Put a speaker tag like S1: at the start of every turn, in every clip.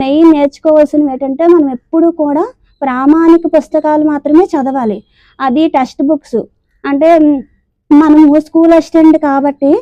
S1: Main నేర్చుకోవాల్సినవి ఏంటంటే మనం ఎప్పుడు కూడా ప్రామాణిక పుస్తకాలు మాత్రమే చదవాలి. అది టెక్స్ట్ బుక్స్. అంటే మనము స్కూల్ అసిస్టెంట్ కాబట్టి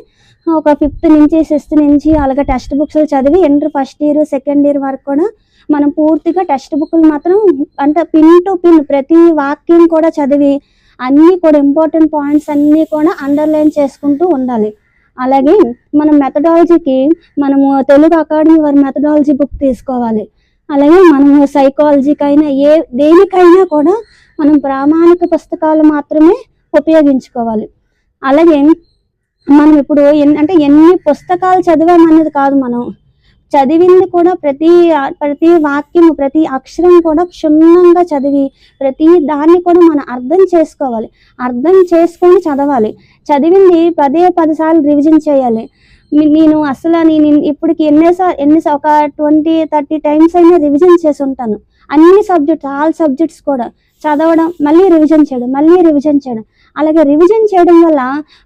S1: ఒక ఫిఫ్త్ నుంచి సిక్స్త్ నుంచి అలాగే టెక్స్ట్ బుక్స్ చదివి inter first year second year వరకు కూడా మనం పూర్తిగా టెక్స్ట్ బుక్లు మాత్రం అంటే పిన్ టు పిన్ ప్రతి వాక్యం కూడా చదివి అన్నీ కూడా ఇంపార్టెంట్ పాయింట్స్ అన్నీ కూడా అండర్లైన్ చేసుకుంటూ ఉండాలి. అలాగే మన మెథడాలజీకి మనము తెలుగు అకాడమీ వారి మెథడాలజీ బుక్ తీసుకోవాలి. అలాగే మనము సైకాలజీకైనా ఏ దేనికైనా కూడా మనం ప్రామాణిక పుస్తకాలు మాత్రమే ఉపయోగించుకోవాలి. అలాగే మనం ఇప్పుడు అంటే ఎన్ని పుస్తకాలు చదివామన్నది కాదు మనం. చదివింది కూడా ప్రతి ప్రతి వాక్యము ప్రతి అక్షరం కూడా క్షుణ్ణంగా చదివి ప్రతి దాన్ని కూడా మనం అర్థం చేసుకోవాలి. అర్థం చేసుకొని చదవాలి. చదివింది పదే పదిసార్లు రివిజన్ చేయాలి. నేను అసలు నేను ఇప్పటికి ఎన్నిసార్లు ఎన్ని ఒక ట్వంటీ థర్టీ టైమ్స్ అయినా రివిజన్ చేసి ఉంటాను అన్ని సబ్జెక్ట్స్ ఆల్ సబ్జెక్ట్స్ కూడా చదవడం మళ్ళీ రివిజన్ చేయడం మళ్ళీ రివిజన్ చేయడం. అలాగే రివిజన్ చేయడం వల్ల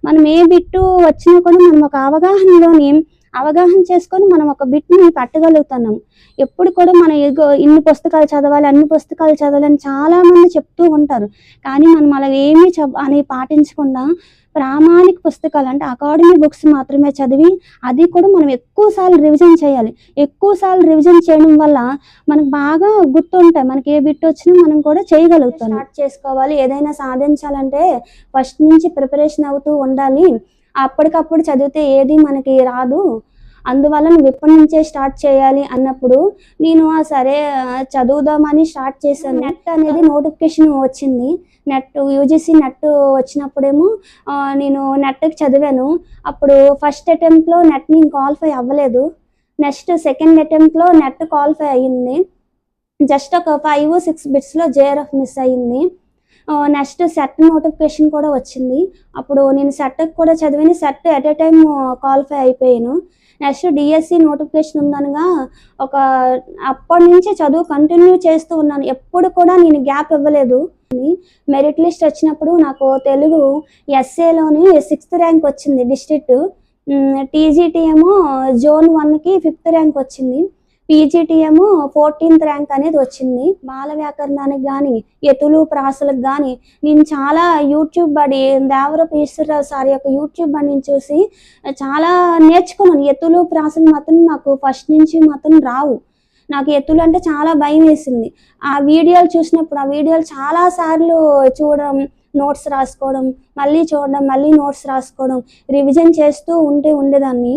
S1: మనం ఏ బిట్టు వచ్చినా కూడా మనం ఒక అవగాహనలోని అవగాహన చేసుకొని మనం ఒక బిట్ని పట్టగలుగుతున్నాం. ఎప్పుడు కూడా మనం ఏదో ఇన్ని పుస్తకాలు చదవాలి అన్ని పుస్తకాలు చదవాలని చాలామంది చెప్తూ ఉంటారు. కానీ మనం అలా ఏమీ చ అని పాటించకుండా ప్రామాణిక పుస్తకాలు అంటే అకాడమీ బుక్స్ మాత్రమే చదివి అది కూడా మనం ఎక్కువ సార్లు రివిజన్ చేయాలి. ఎక్కువ సార్లు రివిజన్ చేయడం వల్ల మనకు బాగా గుర్తుంటాయి. మనకి ఏ బిట్ వచ్చినా మనం కూడా చేయగలుగుతాం స్టార్ట్ చేసుకోవాలి. ఏదైనా సాధించాలంటే ఫస్ట్ నుంచి ప్రిపరేషన్ అవుతూ ఉండాలి. అప్పటికప్పుడు చదివితే ఏది మనకి రాదు. అందువల్ల నువ్వు ఇప్పటి నుంచే స్టార్ట్ చేయాలి అన్నప్పుడు నేను "ఆ, సరే చదువుదామని స్టార్ట్ చేశాను. నెట్ అనేది నోటిఫికేషన్ వచ్చింది. నెట్ యూజీసీ నెట్ వచ్చినప్పుడేమో నేను నెట్కి చదివాను. అప్పుడు ఫస్ట్ అటెంప్ట్లో నెట్ నేను క్వాలిఫై అవ్వలేదు. నెక్స్ట్ సెకండ్ అటెంప్ట్లో నెట్ క్వాలిఫై అయ్యింది. జస్ట్ ఒక ఫైవ్ సిక్స్ బిట్స్లో జేఆర్ఎఫ్ మిస్ అయ్యింది. నెక్స్ట్ సెట్ నోటిఫికేషన్ కూడా వచ్చింది. అప్పుడు నేను సెట్కి కూడా చదివిన SET at a time qualify అయిపోయాను. నెక్స్ట్ డిఎస్సి నోటిఫికేషన్ ఉందనగా ఒక అప్పటి నుంచి చదువు కంటిన్యూ చేస్తూ ఉన్నాను. ఎప్పుడు కూడా నేను గ్యాప్ ఇవ్వలేదు. మెరిట్ లిస్ట్ వచ్చినప్పుడు నాకు తెలుగు ఎస్ఏలోని సిక్స్త్ ర్యాంక్ వచ్చింది డిస్ట్రిక్ట్ టీజీటీ ఏమో జోన్ వన్కి ఫిఫ్త్ ర్యాంక్ వచ్చింది. పీజీటీఎం ఫోర్టీన్త్ ర్యాంక్ అనేది వచ్చింది. బాల వ్యాకరణానికి కానీ ఎతులు ప్రాసలకు కానీ నేను చాలా యూట్యూబ్ బడి దేవరపు ఈశ్వరరావు సార్ యొక్క యూట్యూబ్ బడిని చూసి చాలా నేర్చుకున్నాను. ఎత్తులు ప్రాసలు మాత్రం నాకు ఫస్ట్ నుంచి మాత్రం రావు. నాకు ఎత్తులు అంటే చాలా భయం వేసింది. ఆ వీడియోలు చూసినప్పుడు ఆ వీడియోలు చాలా సార్లు చూడడం నోట్స్ రాసుకోవడం మళ్ళీ చూడడం మళ్ళీ నోట్స్ రాసుకోవడం రివిజన్ చేస్తూ ఉంటే ఉండేదాన్ని.